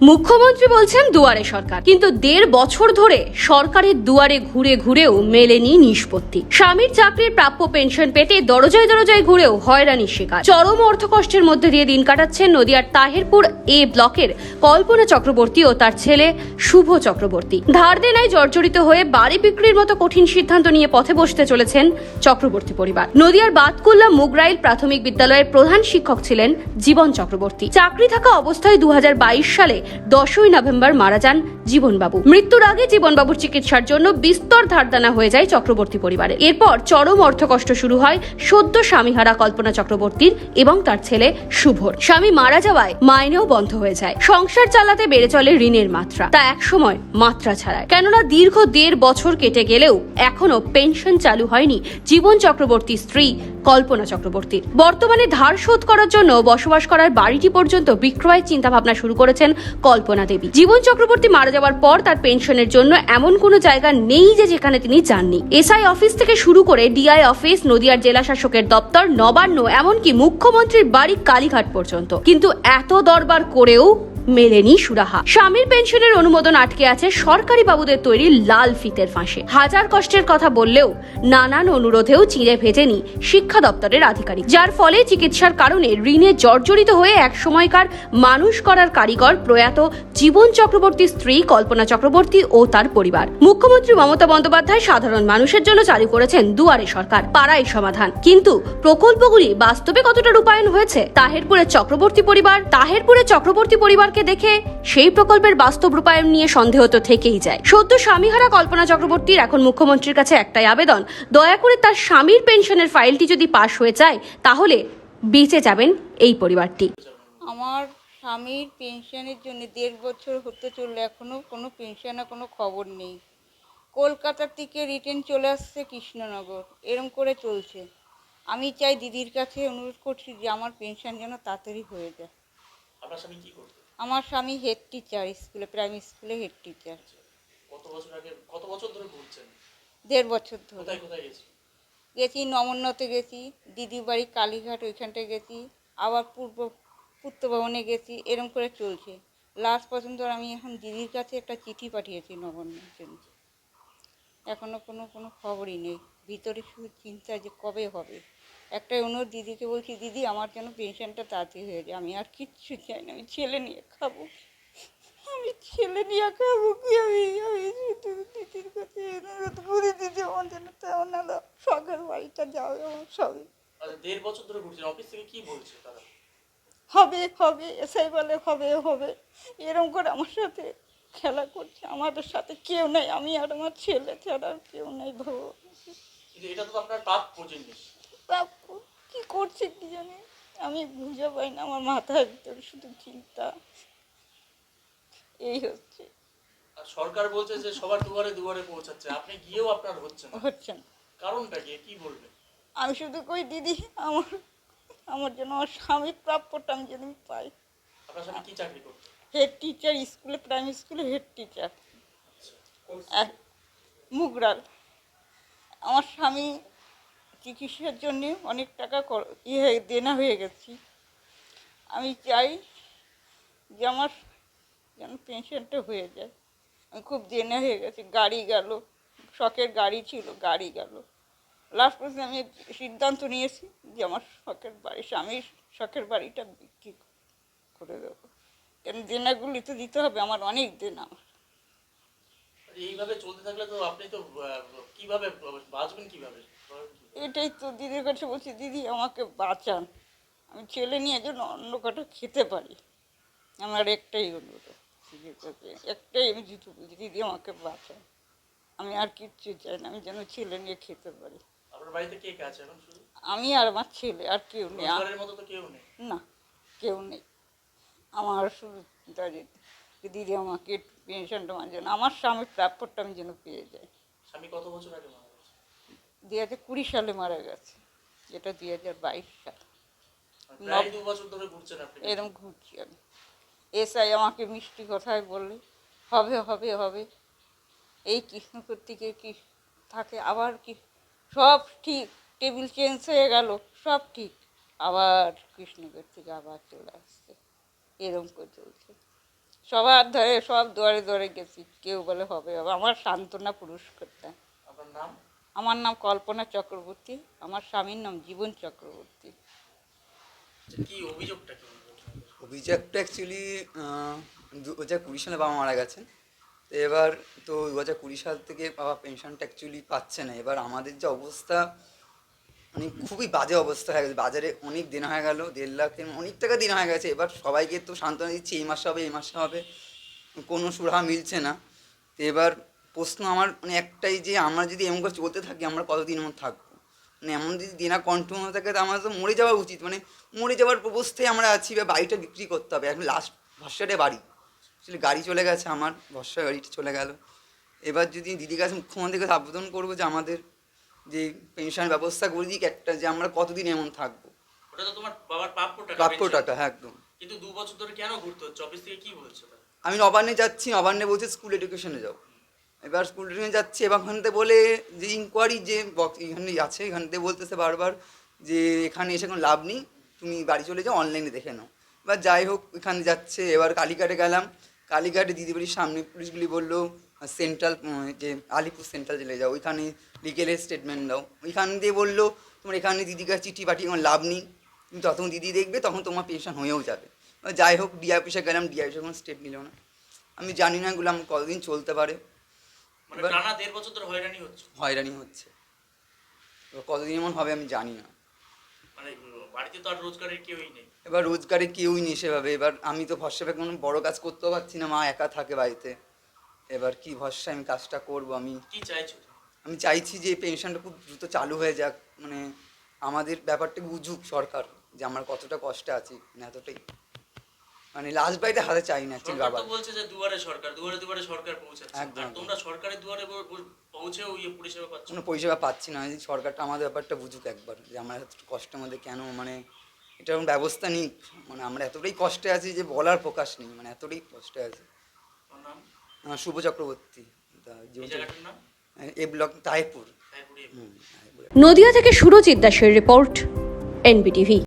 মুখ্যমন্ত্রী বলছেন দুয়ারে সরকার, কিন্তু দেড় বছর ধরে সরকারের দুয়ারে ঘুরে ঘুরেও মেলেনি নিষ্পত্তি। স্বামীর চাকরির প্রাপ্য পেনশন পেতে দরজায় দরজায় ঘুরেও হয়রানির শিকার। চরম অর্থকষ্টের মধ্যে দিয়ে দিন কাটাচ্ছেন নদিয়ার তাহেরপুর এ ব্লকের কল্পনা চক্রবর্তী ও তার ছেলে শুভ চক্রবর্তী। ধার দেনায় জর্জরিত হয়ে বাড়ি বিক্রির মতো কঠিন সিদ্ধান্ত নিয়ে পথে বসতে চলেছেন চক্রবর্তী পরিবার। নদিয়ার বাতকুল্লা মুগরাইল প্রাথমিক বিদ্যালয়ের প্রধান শিক্ষক ছিলেন জীবন চক্রবর্তী। চাকরি থাকা অবস্থায় দু হাজার বাইশ সালে দশই নভেম্বর মারা যান জীবনবাবু। মৃত্যুর আগে জীবনবাবুর চিকিৎসার জন্য বিস্তর ধারদানা হয়ে যায় চক্রবর্তী পরিবারে। এরপর চরম অর্থকষ্ট শুরু হয় সদ্য স্বামীহারা কল্পনা চক্রবর্তীর এবং তার ছেলে শুভর স্বামী মারা যাওয়ায় মাইনেও বন্ধ হয়ে যায়। সংসার চালাতে বেড়ে চলে ঋণের মাত্রা। তা একসময় মাত্রা ছাড়ায়। কেননা দীর্ঘ দেড় বছর কেটে গেলেও এখনও পেনশন চালু হয়নি জীবন চক্রবর্তীর স্ত্রী কল্পনা চক্রবর্তীর। বর্তমানে ধার শোধ করার জন্য বসবাস করার বাড়িটি পর্যন্ত বিক্রয়ের চিন্তা ভাবনা শুরু করেছেন কল্পনা দেবী। জীবন চক্রবর্তী মারা যাওয়ার পর তার পেনশনের জন্য এমন কোনো জায়গা নেই যে যেখানে তিনি যাননি। এসআই অফিস থেকে শুরু করে ডিআই অফিস, নদিয়ার জেলা শাসকের দপ্তর, নবান্ন, এমনকি মুখ্যমন্ত্রীর বাড়ি কালীঘাট পর্যন্ত। কিন্তু এত দরবার করেও মেলেনি সুরাহা। স্বামীর পেনশনের অনুমোদন আটকে আছে সরকারি বাবুদের তৈরি লাল ফিতের ফাঁসে। হাজার কষ্টের কথা বললেও নানান অনুরোধেও চিঁড়ে ভেজেনি শিক্ষা দপ্তরের আধিকারিক। যার ফলে চিকিৎসার কারণে ঋণে জর্জরিত হয়ে এক সময়কার মানুষ করার কারিগর প্রয়াত জীবন চক্রবর্তীর স্ত্রী কল্পনা চক্রবর্তী ও তার পরিবার। মুখ্যমন্ত্রী মমতা বন্দ্যোপাধ্যায় সাধারণ মানুষের জন্য চালু করেছেন দুয়ারে সরকার পাড়াই সমাধান। কিন্তু প্রকল্পগুলি বাস্তবে কতটা রূপায়ণ হয়েছে? তাহেরপুরের চক্রবর্তী পরিবার, তাহেরপুরের চক্রবর্তী পরিবারকে দেখে সেই প্রকল্পের বাস্তব রূপায়ণ নিয়ে সন্দেহ তো থেকেই যায়। সদ্য স্বামীহারা কল্পনা চক্রবর্তীর এখন মুখ্যমন্ত্রীর কাছে একটাই আবেদন দয়া করে তার স্বামীর পেনশনের ফাইলটি যদি পাশ হয়ে যায় তাহলে বেঁচে যাবেন এই পরিবারটি। আমার স্বামীর পেনশনের জন্য দেড় বছর হতে চললে এখনও কোনো পেনশনের কোনো খবর নেই। কলকাতার থেকে রিটার্ন চলে আসছে কৃষ্ণনগর এরম করে চলছে। আমি চাই দিদির কাছে অনুরোধ করছি যে আমার পেনশন যেন তাড়াতাড়ি হয়ে যায়। আপনার স্বামী কি আমার স্বামী হেড টিচার স্কুলে প্রাইমারি স্কুলে হেড টিচার কত বছর আগে কত বছর ধরে ঘুরছেন? দেড় বছর ধরে। কোথায় কোথায় গেছি গেছি নমন্নতে গেছি দিদি বাড়ি কালীঘাট ওইখানটায় গেছি আবার পূর্ব পুত্রভবনে ভবনে গেছি এরম করে চলছে। লাস্ট পর্যন্ত আমি এখন দিদির কাছে একটা চিঠি পাঠিয়েছি নবান্নের জন্য। এখনও কোনো কোনো খবরই নেই। ভিতরে শুধু চিন্তা যে কবে হবে। একটাই অনুরোধ দিদিকে বলছি দিদি আমার যেন পেনশনটা তাড়াতাড়ি হয়ে যায়। আমি আর কিচ্ছু চাই না। আমি ছেলে নিয়ে খাব। আমি ছেলে নিয়ে খাব কি? আমি আমি শুধু দিদির কাছে অনুরোধ করি দিদি আমার জন্য তেমন না শখের বাড়িটা যাবে আমার সবই দেড় বছর ধরে ঘুরছেন। অফিস থেকে কি বলছে তারা? হবে হবে এসআই বলে হবে হবে। এরকম করে আমার সাথে খেলা করছে আমাদের সাথে কেউ নেই আমি আর আমার ছেলে ছাড়া আর কেউ নেই এটা তো আপনার প্রাপ্য জিনিস। বাপু কি করছে কি জানি? আমি বুঝে পাই না আমার মাথার ভিতরে শুধু চিন্তা। এই হচ্ছে। আর সরকার বলছে যে সবার দুয়ারে দুয়ারে পৌঁছাচ্ছে আপনি গিয়েও আপনার হচ্ছে না। হচ্ছে না। কারণটা কি কি বলবেন? আমি শুধু কই দিদি আমার আমার জন্য আমার স্বামীর প্রাপ্যটা আমি যেন পাই। আপনার স্বামী কি চাকরি করতো? হেড টিচার স্কুলে প্রাইমারি স্কুলে হেড টিচার মুগরাল। আমার স্বামী চিকিৎসার জন্য অনেক টাকা ইয়ে দেনা হয়ে গেছি। আমি চাই যে আমার যেন পেনশনটা হয়ে যায়। আমি খুব দেনা হয়ে গেছি। গাড়ি গেল, শখের গাড়ি ছিল, গাড়ি গেল। লাস্ট পর্যন্ত আমি সিদ্ধান্ত নিয়েছি যে আমার শখের বাড়ি, স্বামীর শখের বাড়িটা বিক্রি করে দেবো। কেন দেনাগুলি তো দিতে হবে? আমার অনেক দেনা। আমার এইভাবে চলতে থাকলে তো আপনি তো কীভাবে বাঁচবেন কীভাবে? এটাই তো দিদির কাছে বলছি দিদি আমাকে বাঁচান। আমি ছেলে নিয়ে যেন অন্য কটা খেতে পারি। আমার একটাই অনুরোধ। দিদির কাছে একটাই আমি বলছি দিদি আমাকে বাঁচান। আমি আর কিচ্ছু চাই না আমি যেন ছেলে নিয়ে খেতে পারি। আমি আর আমার ছেলে আর কেউ নেই? না কেউ নেই। আমার শুধু দাঁড়িয়ে দিদি আমাকে পেনশনটা আমার জন্য আমার স্বামীর প্রাপ্যটা আমি যেন পেয়ে যাই। স্বামী কত বছর আগে মারা গেছে? দু হাজার কুড়ি সালে মারা গেছে যেটা দু হাজার বাইশ সাল এরম ঘুরছি আমি। এসআই আমাকে মিষ্টি কথায় বললে হবে হবে হবে। এই কৃষ্ণপুর থেকে কি থাকে আবার কি? সব ঠিক টেবিল চেঞ্জ হয়ে গেল সব ঠিক। আবার কৃষ্ণগর থেকে আবার চলে আসছে। এরম করে চলছে। সবার ধরে সব দুয়ারে দুয়ারে গেছি। কেউ বলে হবে হবে। আমার সান্ত্বনা পুরস্কারটা। আমার নাম কল্পনা চক্রবর্তী। আমার স্বামীর নাম জীবন চক্রবর্তী। আচ্ছা, কি অভিযোগটা অভিযোগটা অ্যাকচুয়ালি দু হাজার কুড়ি সালে বাবা মারা গেছেন। তো এবার তো দু হাজার কুড়ি সাল থেকে বাবা পেনশনটা অ্যাকচুয়ালি পাচ্ছে না। এবার আমাদের যে অবস্থা মানে খুবই বাজে অবস্থা হয়ে গেছে। বাজারে অনেক দিন হয়ে গেল, দেড় লাখের অনেক টাকা দিন হয়ে গেছে। এবার সবাইকে তো সান্ত্বনা দিচ্ছি, এই মাসে হবে, এই মাসে হবে। কোনো সুরাহা মিলছে না। তো এবার প্রশ্ন আমার মানে একটাই যে আমরা যদি এমন করে চলতে থাকি, আমরা কতদিন এমন থাকব? মানে এমন যদি দিনা কন্টিনিউ থাকে, তো আমাদের তো মরে যাওয়া উচিত। মানে মরে যাওয়ার অবস্থায় আমরা আছি বা বাড়িটা বিক্রি করতে হবে। এখন লাস্ট ভরসাটে বাড়ি। আসলে গাড়ি চলে গেছে আমার, ভরসা গাড়িটা চলে গেল। এবার যদি দিদির কাছে মুখ্যমন্ত্রীর কাছে আবেদন করব যে আমাদের যে পেনশন ব্যবস্থা করে দিক একটা যে আমরা কতদিন এমন থাকব। ওটা তো তোমার বাবার প্রাপ্য টাকা প্রাপ্য টাকা হ্যাঁ একদম। কিন্তু দু বছর ধরে কেন ঘুরতে হচ্ছে? অফিস থেকে কি বলছে আমি নবান্নে যাচ্ছি নবান্নে বলছে স্কুল এডুকেশনে যাও। এবার স্কুল এডুকেশনে যাচ্ছি এবার ওখানতে বলে যে ইনকোয়ারি যে এখানে আছে এখানতে বলতেছে বারবার যে এখানে এসে কোনো লাভ নেই তুমি বাড়ি চলে যাও অনলাইনে দেখে নাও। এবার যাই হোক এখানে যাচ্ছে এবার কালীঘাটে গেলাম। কালীঘাটে দিদি বাড়ির সামনে পুলিশগুলি বলল সেন্ট্রাল যে আলিপুর সেন্ট্রাল জেলে যাও ওইখানে লিগেলের স্টেটমেন্ট দাও। ওইখান দিয়ে বলল তোমার এখানে দিদির কাছে চিঠি পাঠিয়ে কোনো লাভ নেই। কিন্তু তখন দিদি দেখবে তখন তোমার পেনশন হয়েও যাবে। যাই হোক ডিআই অফিসে গেলাম ডিআই অফিসে কোনো স্টেপ নিল না। আমি জানি না এগুলো আমার কতদিন চলতে পারে। মানে হয়রানি হচ্ছে? কতদিন এমন হবে আমি জানি না। মানে বাড়িতে তো আর রোজগারের কেউই নেই। এবার রোজগারে কেউই নেই সেভাবে। এবার আমি তো ভরসা কোনো বড় কাজ করতেও পারছি না মা একা থাকে বাড়িতে। এবার কি ভরসা আমি কাজটা করব আমি? কি চাইছো আমি চাইছি যে পেনশনটা খুব দ্রুত চালু হয়ে যাক। মানে আমাদের ব্যাপারটা বুঝুক সরকার যে আমার কতটা কষ্টে আছি। মানে এতটাই। মানে লাস্ট বাড়িতে হাতে চাই না সরকার বাবা তো বলছে যে দুয়ারে সরকার দুয়ারে দুয়ারে সরকার পৌঁছাচ্ছে। একদম, তোমরা সরকারের দুয়ারে পৌঁছেও ইয়ে পরিষেবা পাচ্ছ? কোনো পরিষেবা পাচ্ছি না। সরকারটা আমাদের ব্যাপারটা বুঝুক একবার যে আমরা এত কষ্টের মধ্যে কেন মানে এটা কোনো ব্যবস্থা নেই। মানে আমরা এতটাই কষ্টে আছি যে বলার প্রকাশ নেই। মানে এতটাই কষ্টে আছি। আমার Shubho Chakraborty. A block Taipur. Nadia Nadia থেকে সুরজিৎ দাসের রিপোর্ট এনবিটিভি।